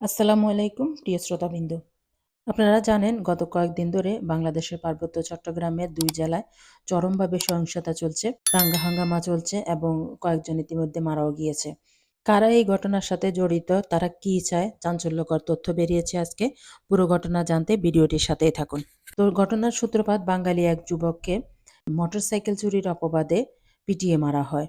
আসসালামু আলাইকুম, প্রিয় শ্রোতাবিন্দু। আপনারা জানেন, গত কয়েকদিন ধরে বাংলাদেশের পার্বত্য চট্টগ্রামের দুই জেলায় চরমভাবে সহিংসতা চলছে, দাঙ্গা হাঙ্গামা চলছে এবং কয়েকজন ইতিমধ্যে মারাও গিয়েছে। কারা এই ঘটনার সাথে জড়িত, তারা কি চায়, চাঞ্চল্যকর তথ্য বেরিয়েছে আজকে। পুরো ঘটনা জানতে ভিডিওটির সাথেই থাকুন। তো ঘটনার সূত্রপাত, বাঙালি এক যুবককে মোটরসাইকেল চুরির অপবাদে পিটিয়ে মারা হয়।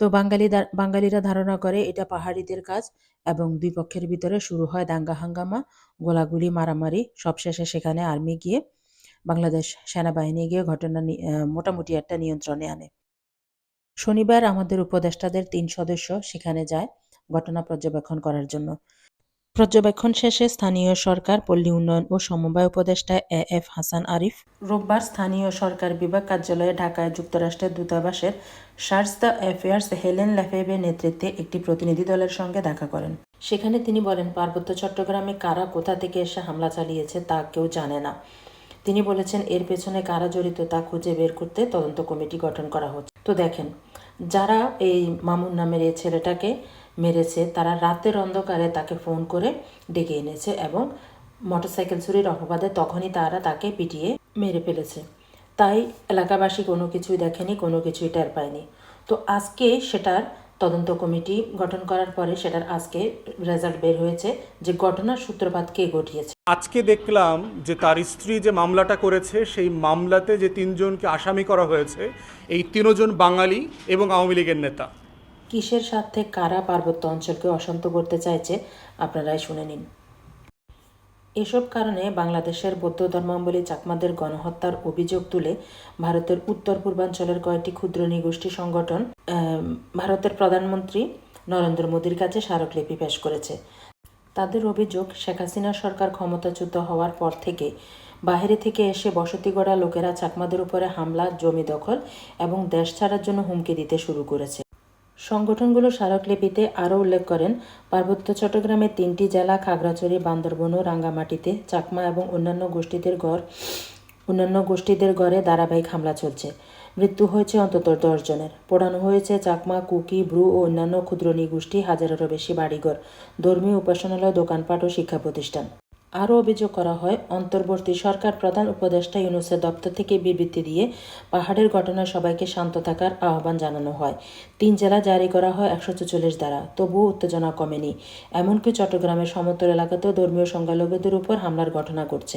তো বাঙালি বাঙালিরা ধারণা করে এটা পাহাড়িদের কাজ এবং দুই পক্ষের ভিতরে শুরু হয় দাঙ্গা হাঙ্গামা, গোলাগুলি মারামারি। সবশেষে সেখানে আর্মি গিয়ে বাংলাদেশ সেনাবাহিনী গিয়ে ঘটনা মোটামুটি একটা নিয়ন্ত্রণে আনে। শনিবার আমাদের উপদেষ্টাদের তিন সদস্য সেখানে যায় ঘটনা পর্যবেক্ষণ করার জন্য। পর্যবেক্ষণ শেষে স্থানীয় সরকার, পল্লী উন্নয়ন ও সমবায় উপদেষ্টা এ এফ হাসান আরিফ রোববার স্থানীয় সরকার বিভাগ কার্যালয়ে ঢাকায় যুক্তরাষ্ট্রের দূতাবাসের সার্চ দ্য অ্যাফেয়ার্স হেলেন ল্যাফেবের নেতৃত্বে একটি প্রতিনিধি দলের সঙ্গে দেখা করেন। সেখানে তিনি বলেন, পার্বত্য চট্টগ্রামে কারা কোথা থেকে এসে হামলা চালিয়েছে তা কেউ জানে না। তিনি বলেছেন, এর পেছনে কারা জড়িত তা খুঁজে বের করতে তদন্ত কমিটি গঠন করা হচ্ছে। তো দেখেন, যারা এই মামুন নামের এই ছেলেটাকে মেরেছে। তারা রাতের অন্ধকারে তাকে ফোন করে ডেকে এনেছে এবং মোটরসাইকেল চুরির অপবাদে তখনই তারা তাকে পিটিয়ে মেরে ফেলেছে। তাই এলাকাবাসী কোনো কিছুই দেখেনি, কোনো কিছুই টের পায়নি। তো আজকে সেটার তদন্ত কমিটি গঠন করার পরে সেটার আজকে রেজাল্ট বের হয়েছে যে ঘটনার সূত্রপাত কে ঘটিয়েছে। আজকে দেখলাম যে তার স্ত্রী যে মামলাটা করেছে, সেই মামলাতে যে তিনজনকে আসামি করা হয়েছে, এই তিনজন বাঙালি এবং আওয়ামী লীগের নেতা। কিসের স্বার্থে কারা পার্বত্য অঞ্চলকে অশান্ত করতে চাইছে, আপনারাই শুনে নিন। এসব কারণে বাংলাদেশের বৌদ্ধ ধর্মাবলী চাকমাদের গণহত্যার অভিযোগ তুলে ভারতের উত্তর পূর্বাঞ্চলের কয়েকটি ক্ষুদ্র নিগোষ্ঠী সংগঠন ভারতের প্রধানমন্ত্রী নরেন্দ্র মোদীর কাছে স্মারকলিপি পেশ করেছে। তাদের অভিযোগ, শেখ হাসিনা সরকার ক্ষমতাচ্যুত হওয়ার পর থেকে বাহিরে থেকে এসে বসতি গড়া লোকেরা চাকমাদের উপরে হামলা, জমি দখল এবং দেশ ছাড়ার জন্য হুমকি দিতে শুরু করেছে। সংগঠনগুলো স্মারকলিপিতে আরও উল্লেখ করেন, পার্বত্য চট্টগ্রামের তিনটি জেলা, খাগড়াছড়ি, বান্দরবন ও রাঙ্গামাটিতে চাকমা এবং অন্যান্য গোষ্ঠীদের গড়, অন্যান্য গোষ্ঠীদের গড়ে ধারাবাহিক হামলা চলছে। মৃত্যু হয়েছে অন্তত জনের। পোড়ানো হয়েছে চাকমা, কুকি, ব্রু ও অন্যান্য ক্ষুদ্র নিগোষ্ঠী হাজারেরও বেশি বাড়িঘর, ধর্মীয় উপাসনালয়, দোকানপাট ও শিক্ষা প্রতিষ্ঠান। আরও অভিযোগ করা হয়, অন্তর্বর্তী সরকার প্রধান উপদেষ্টা ইউনুসের দপ্তর থেকে বিবৃতি দিয়ে পাহাড়ের ঘটনায় সবাইকে শান্ত থাকার আহ্বান জানানো হয়। তিন জেলা জারি করা হয় একশো চল্লিশ দ্বারা, তবুও উত্তেজনা কমেনি। এমনকি চট্টগ্রামের সমতল এলাকাতেও ধর্মীয় সংখ্যালঘুদের উপর হামলার ঘটনা ঘটছে।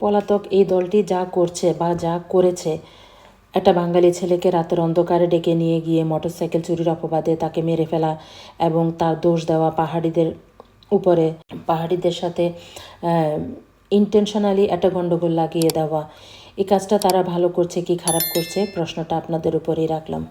পলাতক এই দলটি যা করছে বা যা করেছে, একটা বাঙালি ছেলেকে রাতের অন্ধকারে ডেকে নিয়ে গিয়ে মোটরসাইকেল চুরির অপবাদে তাকে মেরে ফেলা এবং তার দোষ দেওয়া পাহাড়িদের উপরে পাহাড়িদের সাথে ইন্টেনশনালি একটা গণ্ডগোল লাগিয়ে দেওয়া। এই কাজটা তারা ভালো করছে কি খারাপ করছে? প্রশ্নটা আপনাদের উপরেই রাখলাম।